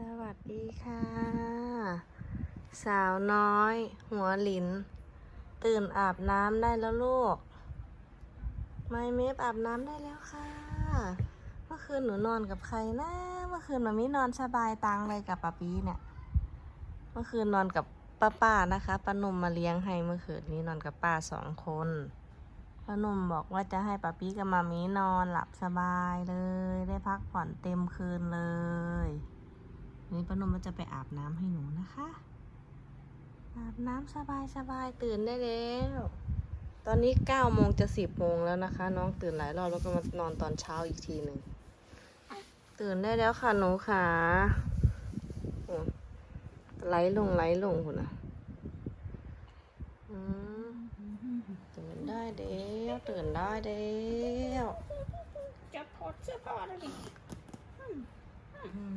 สวัสดีค่ะ สาวน้อย หัวหลิน ตื่นอาบน้ำได้แล้วลูก ไม่เมฟอาบน้ำได้แล้วค่ะ เมื่อคืนหนูนอนกับใครนะ เมื่อคืนมันไม่นอนสบายตังเลยกับป้าปีเนี่ย เมื่อคืนนอนกับป้าป้านะคะป้าหนุ่มมาเลี้ยงให้เมื่อคืนนี้นอนกับป้าสองคนป้าหนุ่มบอกว่าจะให้ป้าปีกับมามีนอนหลับสบายเลย ได้พักผ่อนเต็มคืนเลย นนี้ป้าหนุ่มก็จะไปอาบน้ำให้หนูนะคะ อาบน้ำสบายสบายๆตื่นได้แล้ว ตอนนี้เก้าโมงจะสิบโมงแล้วนะคะ น้องตื่นหลายรอบแล้วก็มานอนตอนเช้าอีกทีหนึ่ง ตื่นได้แล้วค่ะหนูค่ะโอ้ไหลลงไหลลงคุณนะอืมตื่นได้แล้วตื่นได้แล้วจับถอดเสื้อผ้าได้ดิอืม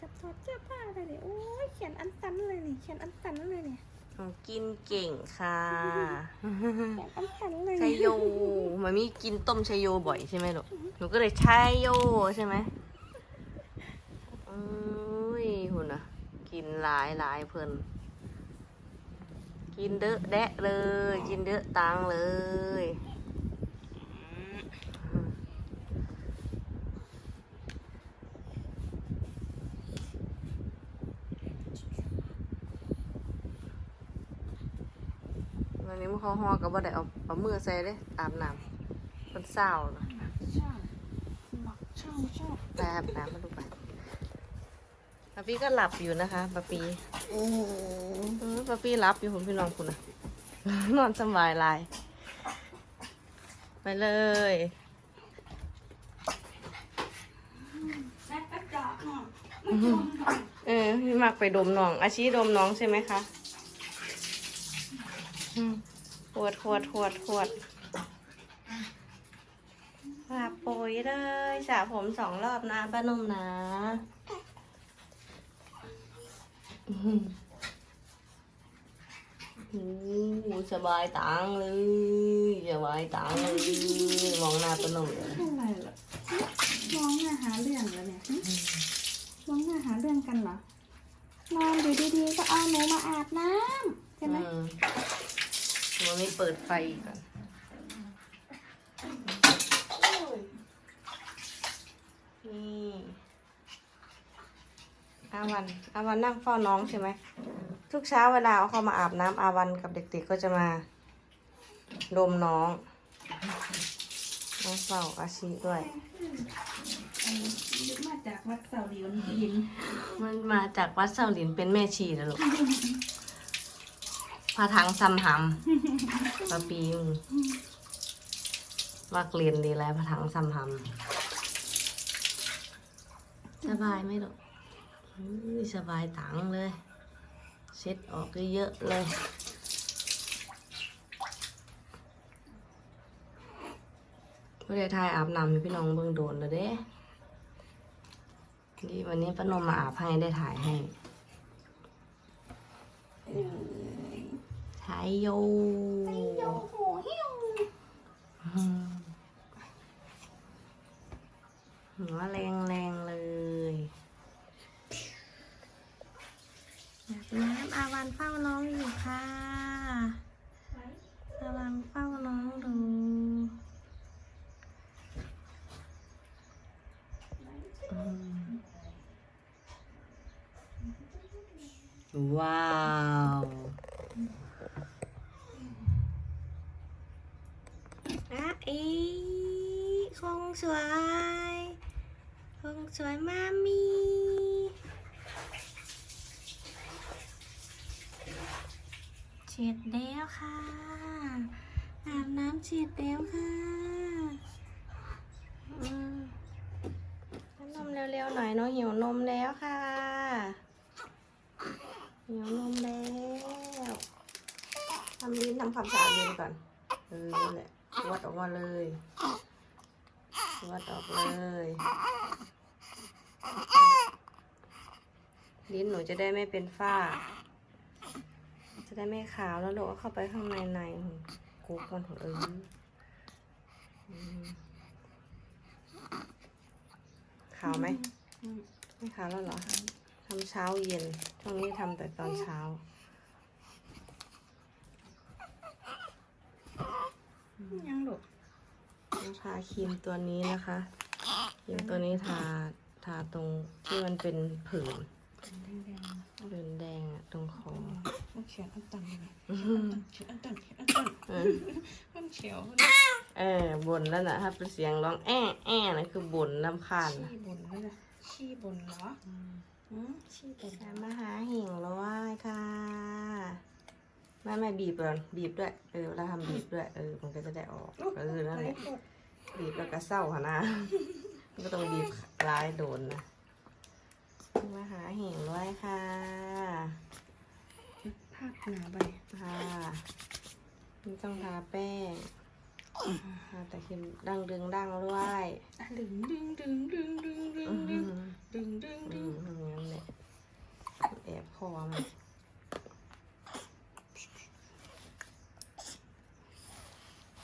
จับถอดเสื้อผ้าได้ดิโอ้ยเขียนอันตันเลยนี่เขียนอันตันเลยเนี่ยหนูกินเก่งค่ะเขียนอันตันเลยชัยโยมันมีกินต้มชัยโยบ่อยใช่ไหมลูกหนูก็เลยชัยโยใช่ไหมอุ้ยหุ่นอะกินหลายหลายเพิ่นกินเดอะแดะเลย กินเดอะตังเลยวันนี้ มันเขาหอกับว่าได้เอาเอามือใส่เลยอาบน้ำเป็นเศร้าเนอะชอบบอกชอบชอบไปอาบน้ำมาดูไปปาปี้ก็หลับอยู่นะคะปาปีโอ้เออปาปี้หลับอยู่คุณพี่น้องคุณนะนอนสบายหลาย ไปเลยแม่กระจอกหน่อยเออพี่มักไปดมน้อง อาชีดมน้องใช่ไหมคะอืม ขวดขวดขวดขวดหลับโปยเลยสระผมสองรอบนะป้านุ่มนะอื้อหือโอ้โหสบายตังเลยสบายตังเลยมองหน้าป้านุ่มเลยอะไรล่ะมองหน้าหาเรื่องแล้วเนี่ยหึมองหน้าหาเรื่องกันเหรอนอนอยู่ดีๆก็เอาหนูมาอาบน้ำใช่ไหมอื มมันไม่เปิดไฟอีกก่อนนี่อาวันอาวันนั่งเฝ้าน้องใช่ไหม ทุกเช้าเวลาเอาเข้ามาอาบน้ำอาวันกับเด็กๆก็จะมาดมน้องน้องเฝ้าอาชีด้วยอันนี้มาจากวัดเสาหลิวยินมันมาจากวัดเสาหลินเป็นแม่ชีนะลูกพาทังซ้ำหำปะปีมมักเรียนดีแล้วพาทังซ้ำหำสบายไหมลูกสบายตังเลยเช็ดออกเยอะเลยไม่ได้ทายอาบน้ำให้พี่น้องเบิ่งโดนเลยเด้ดีวันนี้ป้านมมาอาบให้ได้ถ่ายให้ โยโยโหหิวอืมหัวแรงแรงๆเลยอาบน้ำอาวันเฝ้าน้องอยู่ค่ะ อาวันเฝ้าน้องดูอืมว้าว งสวยคงสวยมามีเช็ดแล้วค่ะอาบน้ำเช็ดแล้วค่ะนมเร็วๆหน่อยเนาะหิวนมแล้วค่ะ หิวนมแล้วทำลิ้นทำความสะอาดลิ้นก่อนเออนั่แหละวัดออกมาเลย วดออกเลยลิ้นหนูจะได้ไม่เป็นฝ้า จะได้ไม่ขาวแล้วลูกเอาเข้าไปข้างในในกุ๊กมันของเอออืมขาวไหมไม่ค้างแล้วเหรอทำเช้าเย็น ช่วงนี้ทำแต่ตอนเช้ายังหลบ ทาครีมตัวนี้นะคะครีมตัวนี้ทาทาตรงที่มันเป็นผื่นแดงผื่นแดงอะตรงคอๆมันเขียวอันตันเลยอืมเขียวอันตันเขียวอันตันเออมันเขียวเออบนแล้วนะถ้าเป็นเสียงร้องแอ้แอ้นั่นคือบนลำคาญนะขี้บนเลยนะขี้บนเหรออืมขี้บนจะมาหาหิ่งร้อยค่ะ แม่แม่บีบก่อนบีบด้วย เออเราทำบีบด้วย เออ มันก็จะได้ออกเออนั่นแหละบีบแล้วก็เศร้าค่ะนะมันก็ต้องบีบร้ายโดนนะมาหาหิ่งร้อยค่ะภาพหนาใบค่ะไม่ต้องทาแป้งทาแต่ครีมดังดึงดังด้วยอะดึงดึงดึงดึงดึงดึงอืดึงมดึงดึงอืดึงมอย่างนั้นแหละแอบคอมัน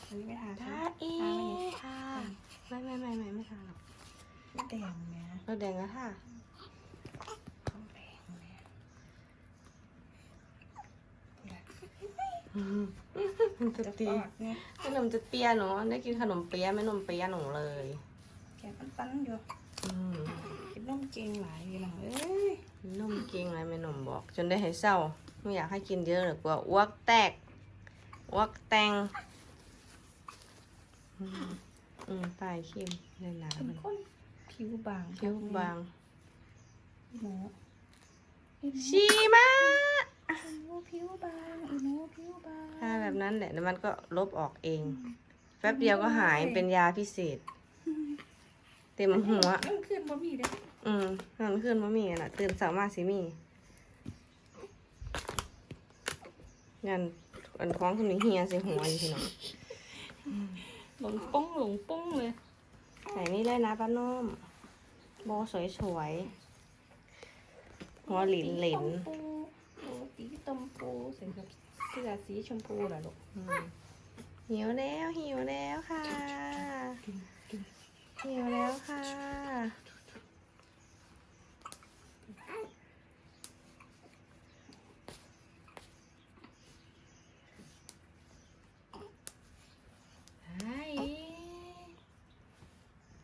อันนี้ไม่ทา ทา ค่ะ อี ทาไหมเนี่ย ค่ะไม่ไม่ไม่ไม่ไม่ทาหรอก ไม่แดงแม่ เราแดงก็ทา ทำแดงแม่ มัน จะจะตีปอดไงขนมจะเปียหนูได้กินขนมเปียไม่นมเปียหนูเลยแกปันปันอยู่อืมกินนมเจงหลายอยู่หลังเอ้ยนมเก่งอะไรไม่นมบอก จนได้ให้เศร้าไม่อยากให้กินเยอะหรือกว่าอ้วกแตกอ้วกแตงอืมอืมปลายคิมเลยหนาเป็นมันคนผิวบางคิ้วบางหมูชีมาอีห นูผิวบางอีหนูผิวบางถ้าแบบนั้นแหละเดี๋ยวมันก็ลบออกเอง แป๊บเดียวก็หายเป็นยาพิเศษ เต็มหัว มันขึ้นบ่มีเด้ออืมนอนขึ้นมามีน่ะ ตื่นสามารถสิมีงานอันคล้องคนนี้เฮียใส่หัวอยู่พี่น้องหลงป้องหลงป้องเลยใส่นี่เลยนะป้าน้อมโบสวยสวยๆหัวหลินหลินต้มปูโชมพูใส่เสื้อสีชมพูน่ะลูกหิวแล้วหิวแล้วค่ะ หิวแล้วค่ะ ฮะเอ๊ะ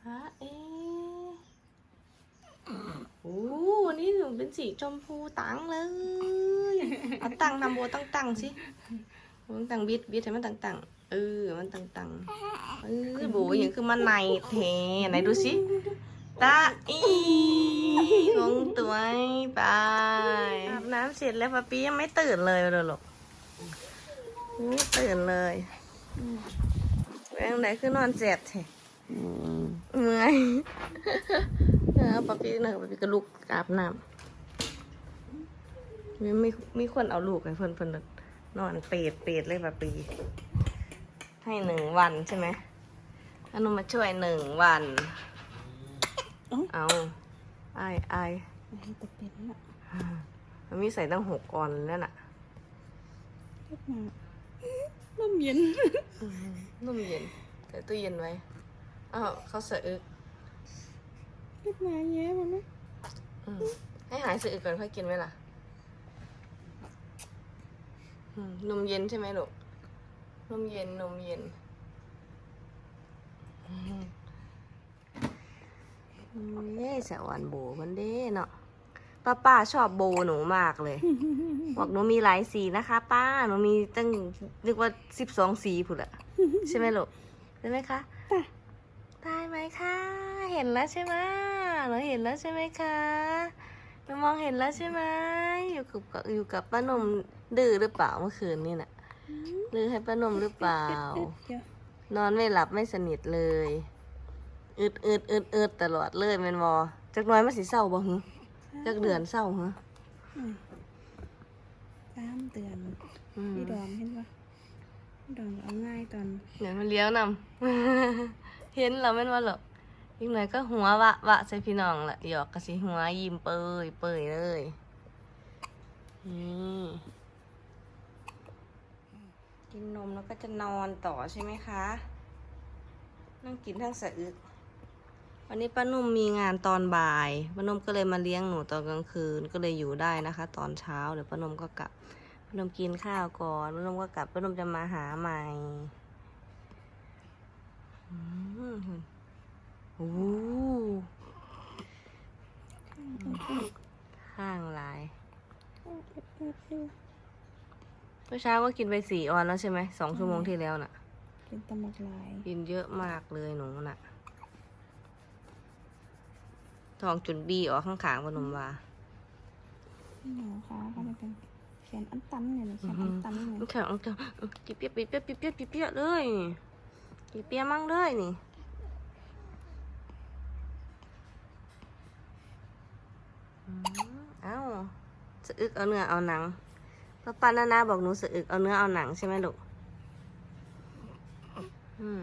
ฮะเอ๊ะโอ้วันนี้หนูเป็น สีชมพูตังเลยเอาตังทำโบตั้งตังสิมันตังบิดบิดให้มันตังตังเออมันตังตังเออโบอย่างคือมันในเทไหนดูสิตาอีลงตัวไปอาบน้ำเสร็จแล้วปะปียังไม่ตื่นเลยเลยหรอกไม่ตื่นเลยแรงไหนคือนอนเจ็บเถอะเมื่อยเออปะปีหนึ่งปะปีก็ลุกอาบน้ำ มีมีมีคนเอาลูกให้เพิ่นเพิ่นนอนเปรตเปรตเลยปะปี ให้หนึ่งวันใช่ไหมอนุมาช่วยหนึ่งวัน เอาไอายอายให้ตะเป็นน่ะมันมีใส่ตั้งหกออนแล้วน่ะเล็กน้ำน้ำเย็นนุ่มเย็นใส่ตู้เย็นไว้อ้าวเขาเสืออึกเล็กน้ำแย่มันไหมอืมให้หายเสืออึกก่อนค่อยกินไหมล่ะอืม นมเย็นใช่ไหมลูก นมเย็น นมเย็นอืมเย้สวรรค์โบมันเด้เนาะ ป้าป้าชอบโบหนูมากเลย บอกหนูมีหลายสีนะคะ ป้า หนูมีตั้งนึกว่าสิบสองสีผุดอะใช่ไหมลูกใช่ไหมคะได้ไหมคะ เห็นแล้วใช่ไหมหนูเห็นแล้วใช่ไหมคะหนูมองเห็นแล้วใช่ไหมอยู่กับอยู่กับป้าหนม ดื้อหรือเปล่าเมื่อคืนนี่น่ะดื้อให้ป้าหนมหรือเปล่าเดี๋ยวนอนไม่หลับไม่สนิทเลย อึดอึดอึดอึดตลอดเลยแมนวอจักหน้อยมาสิเศร้าบ่หึจักเดือนเศร้าหึสามเดือนอืมพี่ดอมเห็นปะพี่ดอมเอาง่ายตอนเดี๋ยวมันเลี้ยวนำเห็นแล้วแม่นว่าหรอกอีกหน่อยก็หัววะวะใส่พี่น้องละหยอกกะสิหัวยิ้มเปยเปยเลยนี่ กินนมแล้วก็จะนอนต่อใช่ไหมคะ นั่งกินทั้งสะอึก วันนี้ป้านุ่มมีงานตอนบ่าย ป้านุ่มก็เลยมาเลี้ยงหนูตอนกลางคืน ก็เลยอยู่ได้นะคะ ตอนเช้า เดี๋ยวป้านุ่มก็กลับ ป้านุ่มกินข้าวก่อน ป้านุ่มก็กลับ ป้านุ่มจะมาหาใหม่อืมโอ้หข้างหลาย มื่อเช้าก็กินไปสี่ออนแล้วใช่ไหมสองชั่วโมงที่แล้วน่ะเป็นตะมักลายกินเยอะมากเลยหนูน่ะ ทองจุดบีออกข้างๆพนมว่านี่หนูคะก็จะเป็นแขนอันตันเนี่ยนะแขนอันตันเนี่ยน้ำแข็งน้ำแข็งจีเปียปีเปียปีเปียปีเปียเลยจีเปียมั่งเลยนี่อืมเอ้าสะอึกเอาเนื้อเอาหนัง ป้าป้านานาบอกหนูสะอึกเอาเนื้อเอาหนังใช่ไหมลูก อืม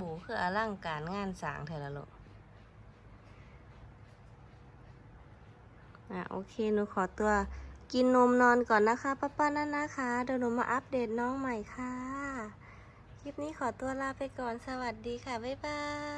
บูคืออลังการงานสางเธอละลูกอะโอเคหนูขอตัวกินนมนอนก่อนนะคะป้าป้านั่นนะคะเดี๋ยวหนูมาอัปเดตน้องใหม่ค่ะ คลิปนี้ขอตัวลาไปก่อนสวัสดีค่ะ บ๊ายบาย